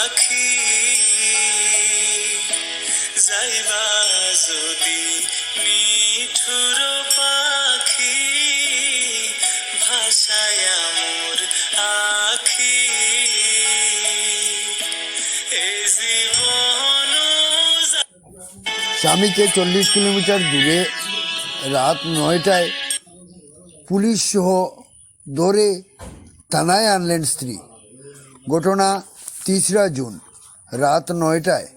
আখি। যাইবা যদি মিঠুর পাখি ভাষায় মোর আখি। স্বামীকে চল্লিশ কিলোমিটার দূরে রাত নয়টায় পুলিশ সহ ধরে থানায় আনলেন স্ত্রী। ঘটনা তিসরা জুন, রাত নয়টায়।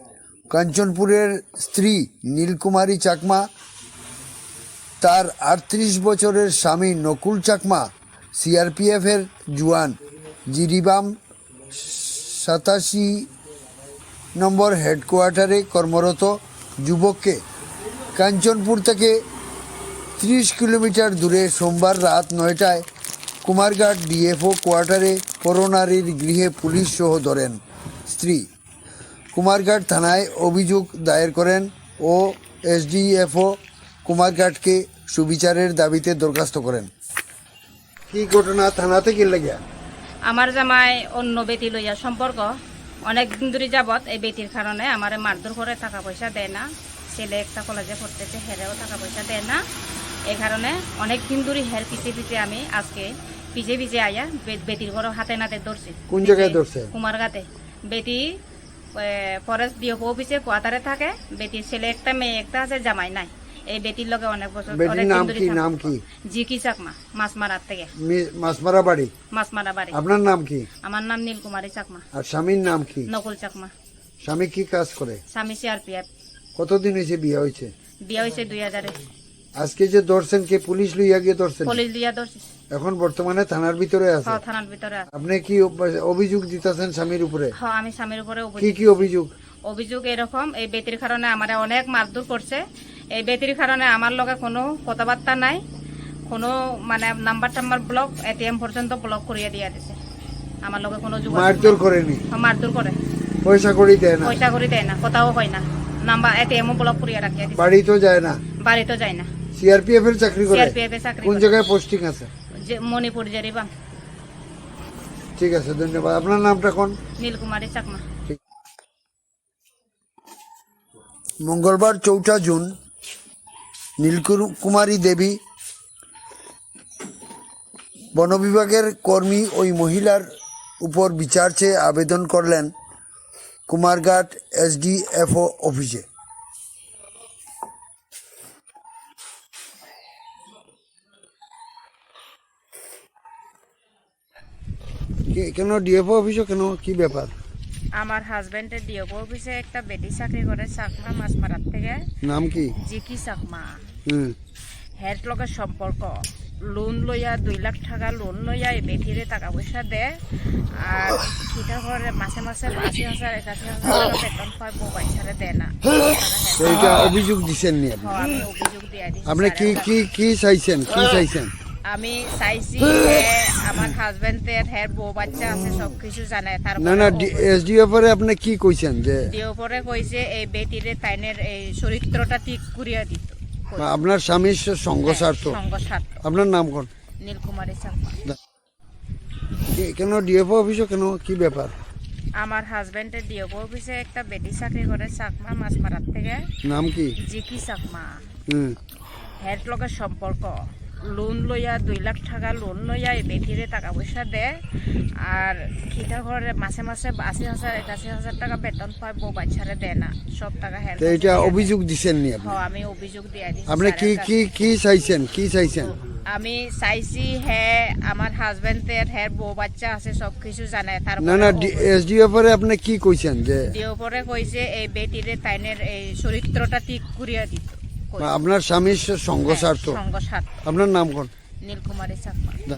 কাঞ্চনপুরের স্ত্রী নীলকুমারী চাকমা, তার আটত্রিশ বছরের স্বামী নকুল চাকমা, সিআরপিএফের জুয়ান, জিরিবাম সাতাশি নম্বর হেডকোয়ার্টারে কর্মরত যুবককে কাঞ্চনপুর থেকে ত্রিশ কিলোমিটার দূরে সোমবার রাত নয়টায় কুমারঘাট ডিএফও কোয়ার্টারে পরনারীর গৃহে পুলিশ সহ ধরেন স্ত্রী। কুমারঘাট থানায় অভিযোগ দায়ের করেন ও এসডিএফও কুমারঘাটকে সুবিচারের দাবিতে দরখাস্ত করেন। কি ঘটনা? থানা থেকে লাগিয়া আমার জামাই অন্য বেটি লইয়া সম্পর্ক। অনেক দিন ধরে যাবত এই বেটির কারণে আমার মারধর করে টাকা পয়সা দেয় না। ছেলে একটা কলেজে পড়তেছে, হেরেও টাকা পয়সা দেয় না। এই কারণে অনেক দিন ধরে হের পিছে পিছে আমি আজকে পিছে পিছে আয়া বেটির ঘর হাতে নাতে ধরছি। কোন জায়গায় ধরছে? কুমারগাতে বেটি ফরেস্ট ডিও অফিসে কোয়ার্টারে থাকে। বেটির ছেলে একটা মেয়ে একটা আছে জামাই নাই। এই বেটির লগে অনেক বছর বেটির নাম কি? নাম কি? জিকি চাকমা মাছ মারার থেকে। মি- মাছমারা বাড়ি? মাছ মারা বাড়ি। আপনার নাম কি? আমার নাম নীলকুমারী চাকমা। আর স্বামীর নাম কি? নকুল চাকমা। স্বামী কি কাজ করে? স্বামী সিআরপিএফ কতদিন হয়েছে বিয়ে হয়েছে? বিয়ে হয়েছে দুই হাজারে। আজকে যে ধরছেন কে? পুলিশ লইয়া গিয়ে ধরছেন? পুলিশ দিয়া ধরছি। এখন বর্তমানে থানার ভিতরে আছে? হ থানার ভিতরে আছে। আপনি কি অভিযোগ দিতেছেন স্বামীর উপরে? হ আমি স্বামীর উপরে কি কি অভিযোগ? অভিযোগ এরকম এই বেটির কারণে আমার অনেক মারধর করছে। এই বেটির কারণে আমার লগে কোনো কথাবার্তা নাই। কোনো মানে নাম্বার টাম্বার ব্লক এটিএম পর্যন্ত ব্লক করিয়ে দিয়ে দিছে। আমার লগে কোনো যোগাযোগ মারধর করেনি? নাই। মারধর করে। পয়সা করি দেয় না? পয়সা করে দেয় না কথাও হয় না। নাম্বার এটিএমও ব্লক করিয়ে রাখিয়ে দিছে। বাড়ি তো যায় না? বাড়িতে যায় না। সিআরপিএফ এর চাকরি করে? সিআরপিএফ এ চাকরি কোন করে। জায়গায় পোস্টিং আছে? যে মণিপুর জেরিবাম ঠিক আছে ধন্যবাদ। আপনার নামটা কোন? নীলকুমারী চাকমা। মঙ্গলবার চৌঠা জুন নীলকুমারী দেবী বন বিভাগের কর্মী ওই মহিলার উপর বিচার চেয়ে আবেদন করলেন কুমারঘাট এসডিএফও অফিসে। কেন ডিএফও অফিসে কেন কি ব্যাপার? আমার হাজবেন্ডের ডিও অফিসে একটা বেটি চাকরি করে চাকমা মাছ মারার থেকে। নাম কি? জিকি চাকমা। হুম। হের লগে সম্পর্ক। লোন লইয়া দুই লাখ টাকা লোন লইয়া এই বেটিরে টাকা পয়সা দেয় আর খিটা করে মাসে মাসে আশি হাজার একাশি হাজার বেতন পায় বউ বাচ্চারে দেয় না। অভিযোগ দিচ্ছেন নি আপনি আপনি কি কি কি চাইছেন? কি চাইছেন? আমি চাইছি আমার হাজবেন্ডের হের বউ বাচ্চা আছে সব কিছু জানে। তার না না এসডিএফ এর আপনি কি কইছেন যে দিয়ে পরে কইছে এই বেটিরে তাইনের এই চরিত্রটা ঠিক করিয়া দিত। আপনার স্বামীর সঙ্গ স্বার্থ আপনার নাম কোন? নীলকুমারী কে- কেন ডিএফও অফিসে কেন? কি ব্যাপার? আমার হাজবেন্ডের ডিও অফিসে একটা বেটি চাকরি করে চাকমা মাছ মারার থেকে। নাম কি? জিকি চাকমা। হুম। হের লগে সম্পর্ক। লোন লইয়া দুই লাখ টাকা লোন লইয়া বেটিরে টাকা পয়সা দেয় আর খিটা ঘরে মাসে মাসে আশি হাজার একাশি হাজার টাকা বেতন পায় বউ বাচ্চারে দেয় না সব টাকা তো এটা অভিযোগ দিচ্ছেন নি আপনি? আমি অভিযোগ দিয়ে দিছি আপনি কি কি কি চাইছেন কি চাইছেন? আমি চাইছি হে আমার হাজবেন্ডের হের বউ বাচ্চা আছে সব কিছু জানে তার না না এসডিএফ এর আপনি কি কইছেন যে দিয়ে পরে কইছে এই বেটিরে তাইনের এই চরিত্রটা ঠিক করিয়া দিত। আপনার স্বামীর সঙ্গ হ্যাঁ, স্বার্থ। আপনার নাম কোন নীলকুমারী চাকমা।